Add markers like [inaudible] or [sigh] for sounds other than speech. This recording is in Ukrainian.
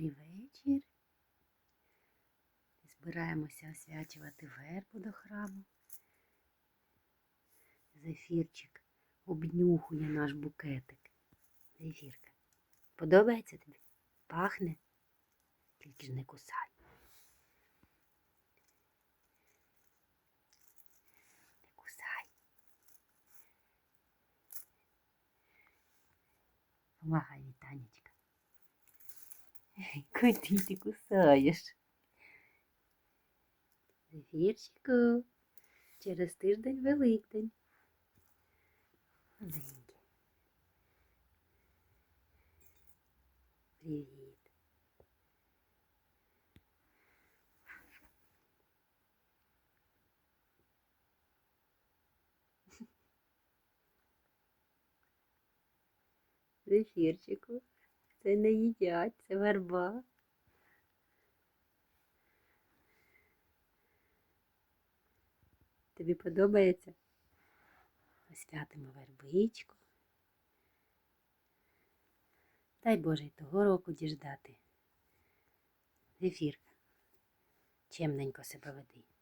вечір. Збираємося освячувати вербу до храму. Зефірчик обнюхує наш букетик. Зефірка. Подобається тобі? Пахне? Тільки ж не кусай. Не кусай. Помагай, Вітанечка. [laughs] Куди ти кусаєш? Зефірчику, через тиждень Великдень. Маленький. Привіт. [laughs] Зефірчику, це не їдять, це верба. Тобі подобається? Освятимо вербичку. Дай Боже й того року діждати. Зефірка, чемненько себе веди.